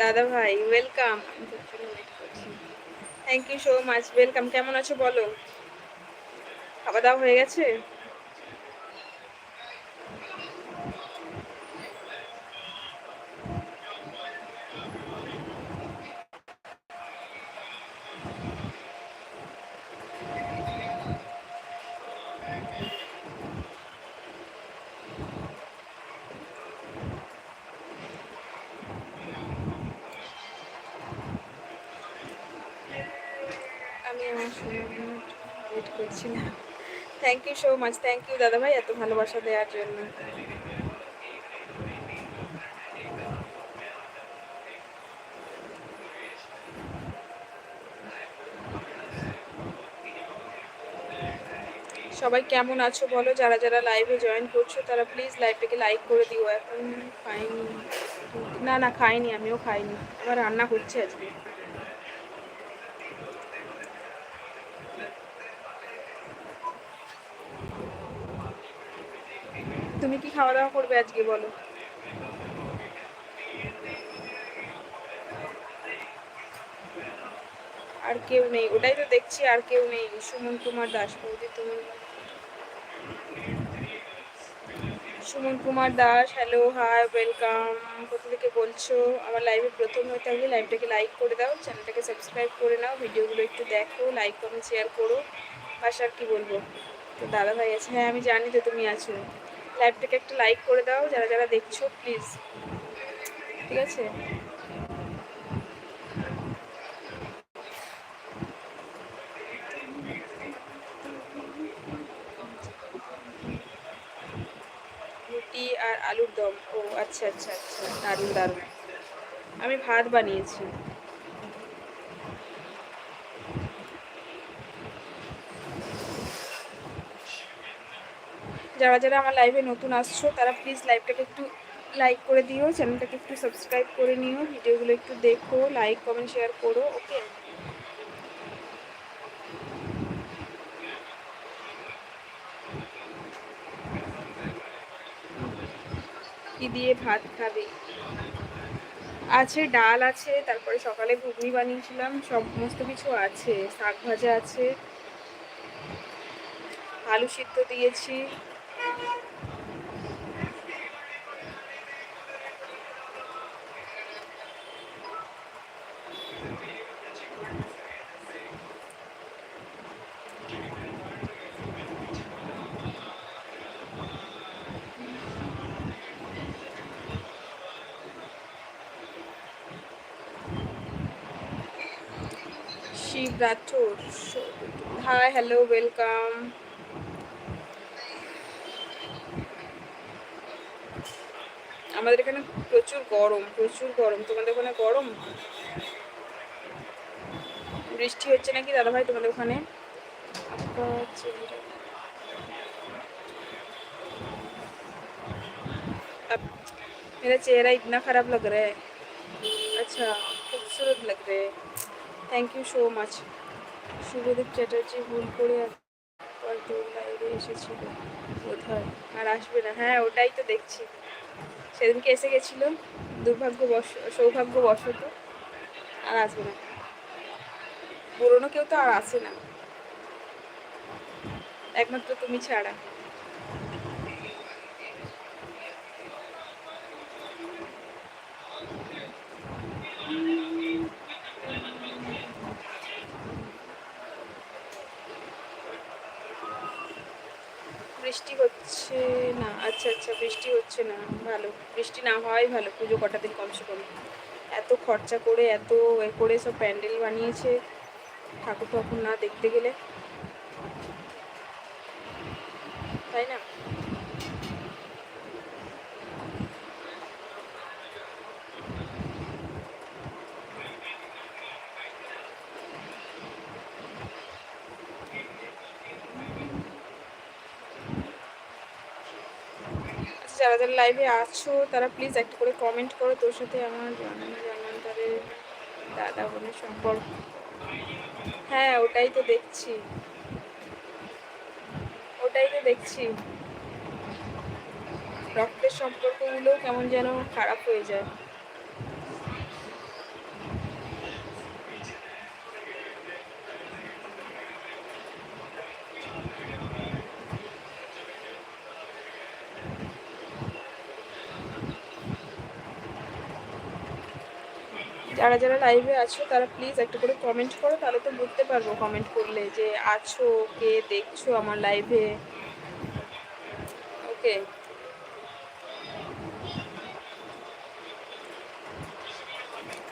দাদা ভাই welcome thank you so much welcome কেমন আছো বলো? খাওয়া দাওয়া হয়ে গেছে? Thank you so much thank you দাদা ভাই এত ভালোবাসা দেওয়ার জন্য। সবাই কেমন আছো বলো? যারা যারা লাইভে জয়েন করছ, তারা প্লিজ লাইভটাকে লাইক করে দিও। এখন খাইনি। না না, খাইনি, আমিও খাইনি। আমার রান্না হচ্ছে আজকে। তুমি কি খাওয়া দাওয়া করবে আজকে বলো? আর কেউ নেই, ওটাই তো দেখছি, আর কেউ নেই। সুমন কুমার দাস, বৌদি তুমি Suman Kumar Das hello hi welcome কোথা থেকে বলছো? আমার লাইভে প্রথম হতে হলে লাইভটাকে লাইক করে দাও চ্যানেলটাকে সাবস্ক্রাইব করে নাও, ভিডিওগুলো একটু দেখো লাইক কমেন্ট শেয়ার করো। বাস আর কি বলব? তো দাদা ভাই আছে। হ্যাঁ আমি জানি তো তুমি আছো। লাইভটাকে একটা লাইক করে দাও, যারা যারা দেখছ প্লিজ ঠিক আছে? রুটি আর আলুর দম। ও আচ্ছা আচ্ছা আচ্ছা। দারুণ দারুণ। আমি ভাত বানিয়েছি। যারা যারা আমার লাইভে নতুন আসছো, তারা প্লিজ লাইভটাকে একটু লাইক করে দিও চ্যানেলটাকে একটু সাবস্ক্রাইব করে নিও ভিডিওগুলো একটু দেখো লাইক কমেন্ট শেয়ার করো ওকে কি দিয়ে ভাত খাবে? আছে, ডাল আছে, তারপরে সকালে ঘুগনি বানিয়েছিলাম, সমস্ত কিছু আছে, শাক ভাজা আছে, আলু সিদ্ধ দিয়েছি। রাঠোর হাই হ্যালো ওয়েলকাম আমাদের এখানে প্রচুর গরম প্রচুর গরম তোমাদের ওখানে গরম বৃষ্টি হচ্ছে নাকি দাদা ভাই তোমাদের ওখানে मेरा चेहरा इतना खराब लग रहा है अच्छा खूबसूरत लग रहे हैं thank you so much Shubhadeep Chatterjee ভুল করে এসেছিল কোথায় আর আসবে না। হ্যাঁ ওটাই তো দেখছি। সেদিনকে এসে গেছিল। দুর্ভাগ্যবশ, সৌভাগ্যবশত আর আসবে না। পুরোনো কেউ তো আর আসে না। একমাত্র তুমি ছাড়া। বৃষ্টি হচ্ছে না। আচ্ছা আচ্ছা বৃষ্টি হচ্ছে না। ভালো। বৃষ্টি না হওয়াই ভালো। পুজো কটা দিন কমসে কম। এত খরচা করে, এত এ করে সব প্যান্ডেল বানিয়েছে। ঠাকুর ঠাকুর না দেখতে গেলে তাই না যারা লাইভে আছো, তারা প্লিজ একটা করে কমেন্ট করো। তোর সাথে আমার জানানো দাদা বোনের সম্পর্ক। হ্যাঁ ওটাই তো দেখছি। ওটাই তো দেখছি। রক্তের সম্পর্কগুলো কেমন যেন খারাপ হয়ে যায়। যারা যারা লাইভে আছো, তারা প্লিজ একটা করে কমেন্ট করো, তাহলে তো বুঝতে পারব কমেন্ট করলে যে আছো, কে দেখছ আমার লাইভে ওকে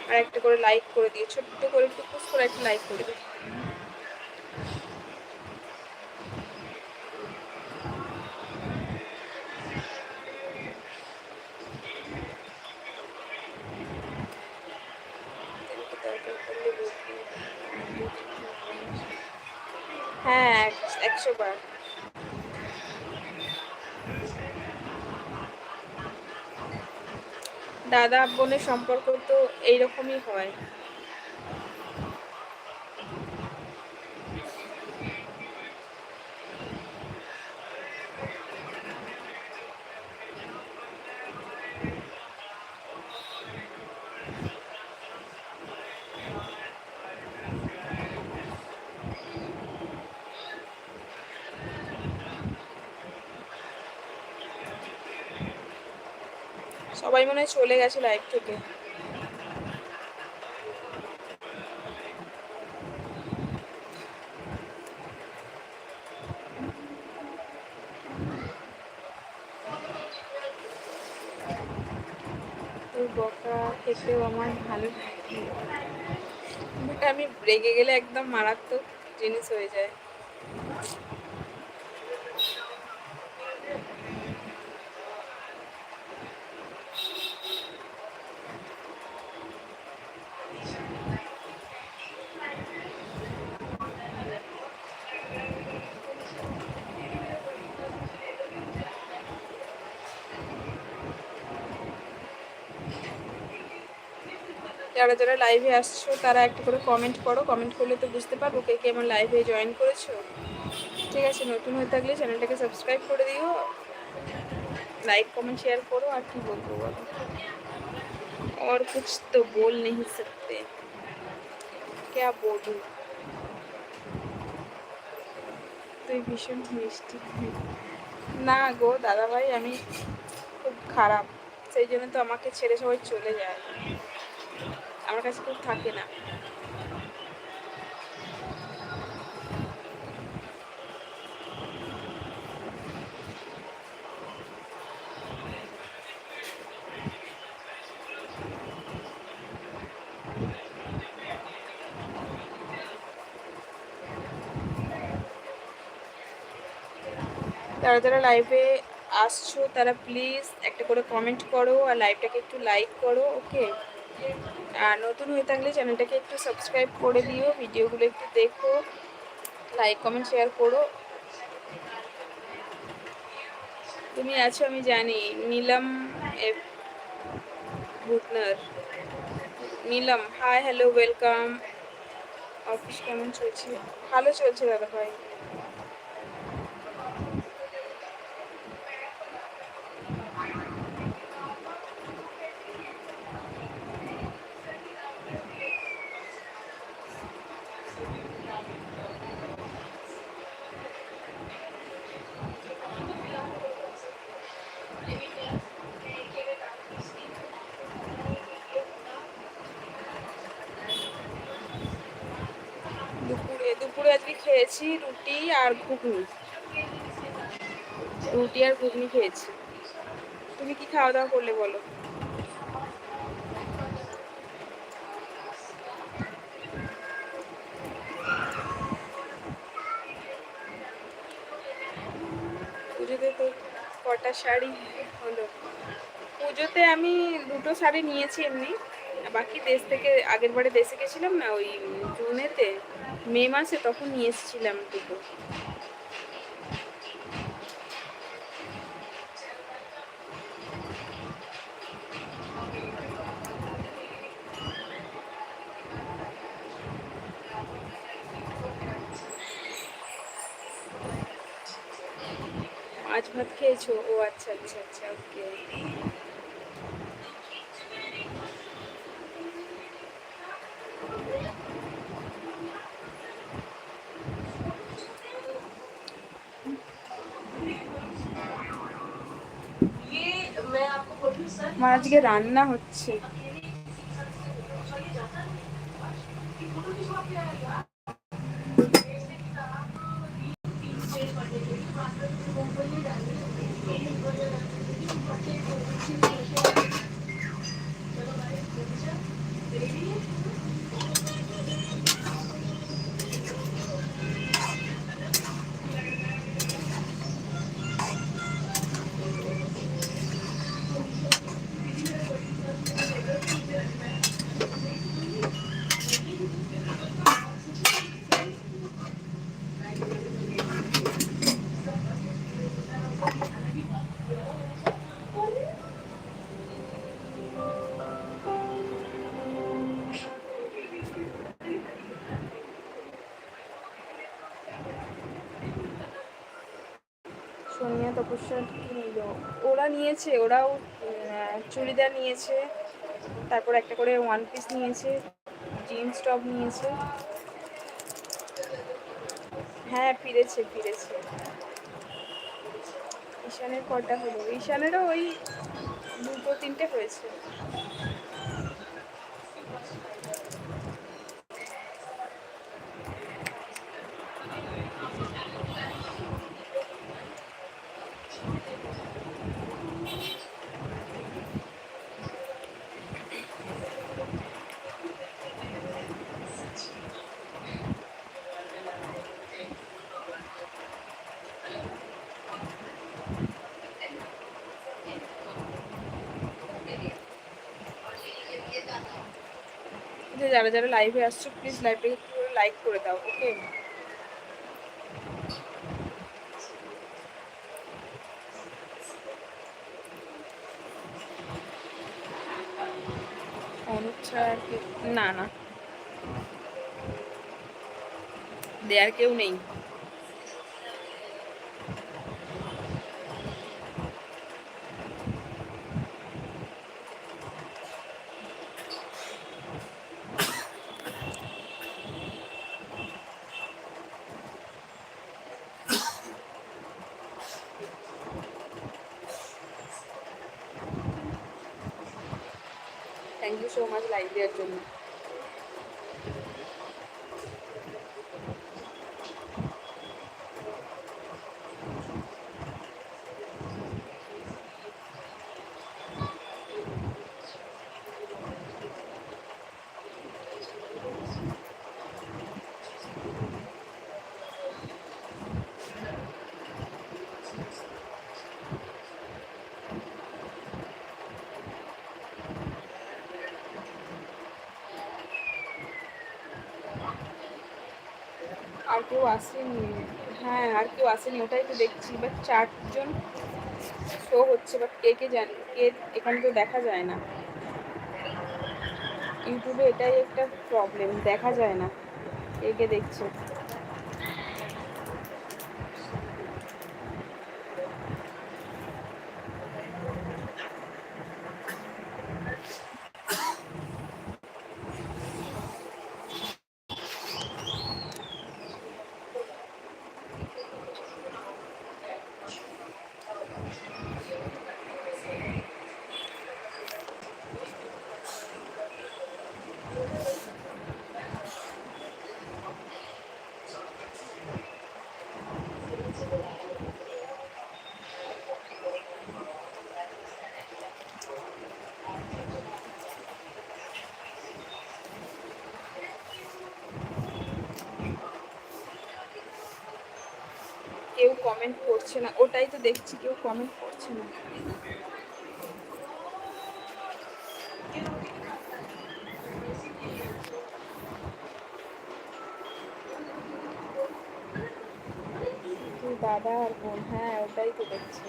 আর একটা করে লাইক করে দিও, ছোট্ট করে একটু করে একটা লাইক করে দিও হ্যাঁ একশো বার দাদা বোনের সম্পর্ক তো এইরকমই হয়। সবাই মনে হয় চলে গেছে লাইভ থেকে। বকা খেতেও আমার ভালো আমি রেগে গেলে একদম মারাত্মক জিনিস হয়ে যায়। যারা যারা লাইভে আসছো, তারা একটা করে কমেন্ট করো। কমেন্ট করলে তো বুঝতে পারব কে কে আমার লাইভে জয়েন করেছ। ঠিক আছে, নতুন হয়ে থাকলে চ্যানেলটাকে সাবস্ক্রাইব করে দিও। লাইক কমেন্ট শেয়ার করো, আর কি বলব বলো? আর কিছু তো বল নেই सकते কে বলব? তুই ভীষণ মিষ্টি। না গো, দাদাভাই, আমি খুব খারাপ। সেই জন্য তো আমাকে ছেড়ে সবাই চলে যায়। আমার কাছে কেউ থাকে না। যারা যারা লাইভে আসছো, তারা প্লিজ একটা করে কমেন্ট করো আর লাইভটাকে একটু লাইক করো ওকে আর নতুন হয়ে থাকলে চ্যানেলটাকে একটু সাবস্ক্রাইব করে দিও, ভিডিওগুলো একটু দেখো লাইক কমেন্ট শেয়ার করো। তুমি আছো, আমি জানি, Neelam Bhutnar Neelam hi hello welcome office কেমন চলছে? ভালো চলছে দাদা ভাই। খেয়েছি রুটি আর ঘুগনি। রুটি আর ঘুগনি খেয়েছি। তুমি কি খাওয়া দাওয়া করলে বলো? পুজোতে তো কটা শাড়ি হলো। পুজোতে আমি দুটো শাড়ি নিয়েছি এমনি। বাকি দেশ থেকে, আগের বারে দেশে গেছিলাম না, ওই জুনেতে, মে মাসে তখন নিয়ে এসেছিলাম দুটো। মাছ ভাত খেয়েছো? ও আচ্ছা আচ্ছা আচ্ছা ওকে আমার আজকে রান্না হচ্ছে। তপস্যা কি নিল। ওরা নিয়েছে, ওরাও চুড়িদার নিয়েছে, তারপর একটা করে ওয়ান পিস নিয়েছে জিন্স টপ নিয়েছে। হ্যাঁ ফিরেছে ফিরেছে। ঈশানের কটা হলো, ঈশানেরও ওই দুটো, তিনটে হয়েছে। যারা যারা লাইভে আসছো প্লিজ একটু লাইক করে দাও ওকে না না। দেয়ার কেউ নেই। সো মাচ লাইক আর কেউ আসেনি। হ্যাঁ আর কেউ আসেনি, ওটাই তো দেখছি। বাট চারজন শো হচ্ছে বাট কে কে জানে, কে এখানে তো দেখা যায় না। ইউটিউবে এটাই একটা প্রবলেম দেখা যায় না। কে কে দেখছে কেউ কমেন্ট করছে না। ওটাই তো দেখছি, কেউ কমেন্ট করছে না। দাদা আর বোন হ্যাঁ ওটাই তো দেখছি।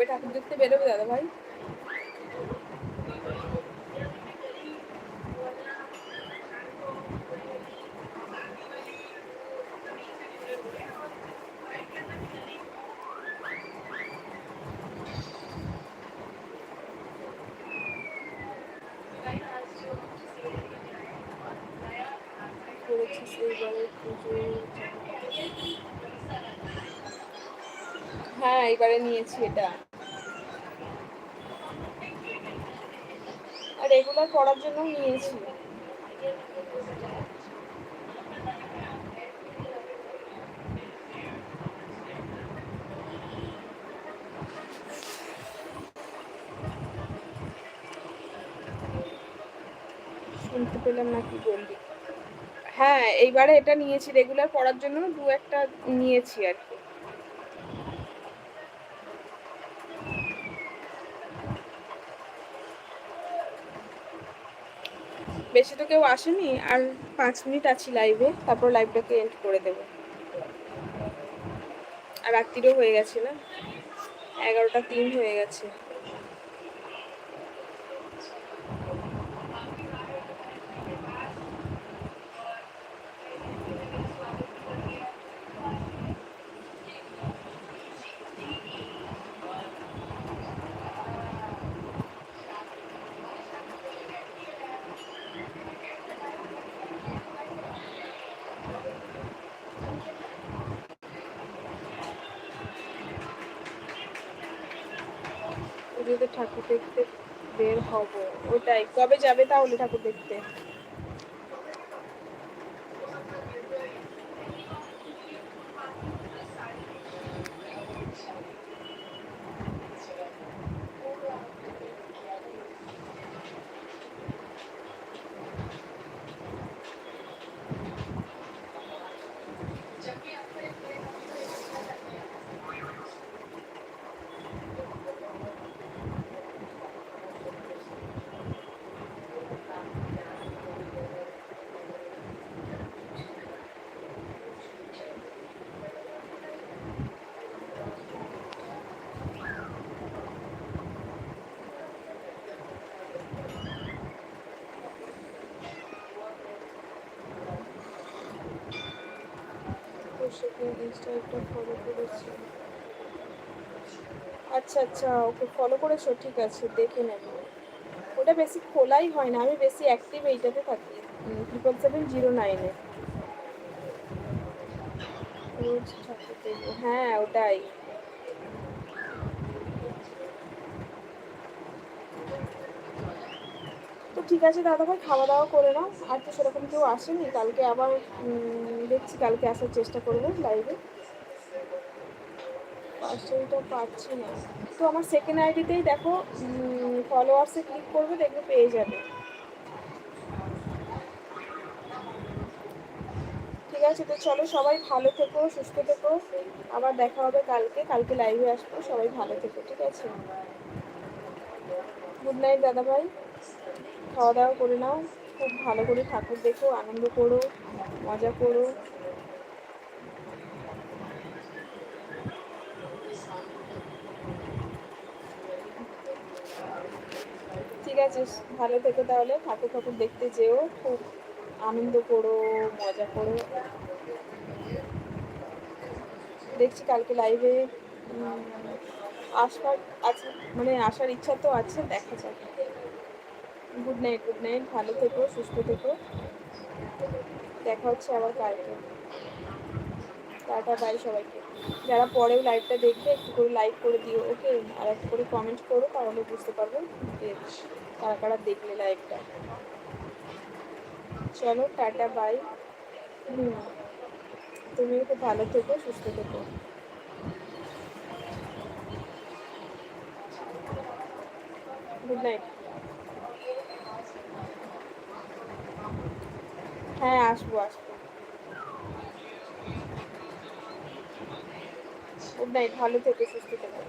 কবে ঠাকুর দেখতে বেরোবে দাদা ভাই। হ্যাঁ এবারে নিয়েছি এটা আর রেগুলার পড়ার জন্য নিয়েছি। শুনতে পেলাম না কি বললি হ্যাঁ এইবারে এটা নিয়েছি। রেগুলার পড়ার জন্য দু একটা নিয়েছি আর কি। বেশি তো কেউ আসেনি, আর পাঁচ মিনিট আছি লাইভে তারপর লাইভটাকে এন্ড করে দেব। আর রাত্রিরও হয়ে গেছে না? এগারোটা তিন হয়ে গেছে। পুজোতে ঠাকুর দেখতে বের হব ওটাই কবে যাবে তাহলে ঠাকুর দেখতে। ইনস্টা একটা ফলো করেছি। আচ্ছা আচ্ছা ওকে ফলো করেছ? ঠিক আছে, দেখে নেব। ওটা বেশি খোলাই হয় না, আমি বেশি অ্যাক্টিভ এইটাতে থাকি। ট্রিপল সেভেন জিরো নাইনে হ্যাঁ ওটাই। তো ঠিক আছে দাদা ভাই খাওয়া দাওয়া করে নাও। আর তো সেরকম কেউ আসেনি, কালকে আবার দেখছি, কালকে আসার চেষ্টা করব লাইভে পার্সেলটা পাচ্ছি না। তো আমার সেকেন্ড আইডিতেই দেখো ফলোয়ার্সে ক্লিক করবে, দেখবে পেয়ে যাবে। ঠিক আছে, তো চলো সবাই ভালো থেকো, সুস্থ থেকো। আবার দেখা হবে কালকে কালকে লাইভে আসব, সবাই ভালো থেকো, ঠিক আছে? গুড নাইট দাদা ভাই খাওয়া দাওয়া করে নাও। খুব ভালো করে ঠাকুর দেখো, আনন্দ করো, মজা করো। ঠিক আছে, ভালো থেকো তাহলে, ঠাকুর ঠাকুর দেখতে যেও, খুব আনন্দ করো, মজা করো। দেখছি কালকে লাইভে আসবার আছে মানে আসার ইচ্ছা তো আছে, দেখা যাক। গুড নাইট গুড নাইট ভালো থেকো, সুস্থ থেকো। দেখা হচ্ছে আবার কালকে। টাটা বাই সবাইকে। যারা পরেও লাইভটা দেখবে, একটু করে লাইক করে দিও ওকে আর একটু করে কমেন্ট করো তাহলে বুঝতে পারব যে কারা কারা দেখলে লাইভটা চলো, টাটা বাই হুম তুমিও খুব ভালো থেকো, সুস্থ থেকো। গুড নাইট হ্যাঁ আসব আসব। গুড নাইট ভালো থেকে সুস্থ থেকো।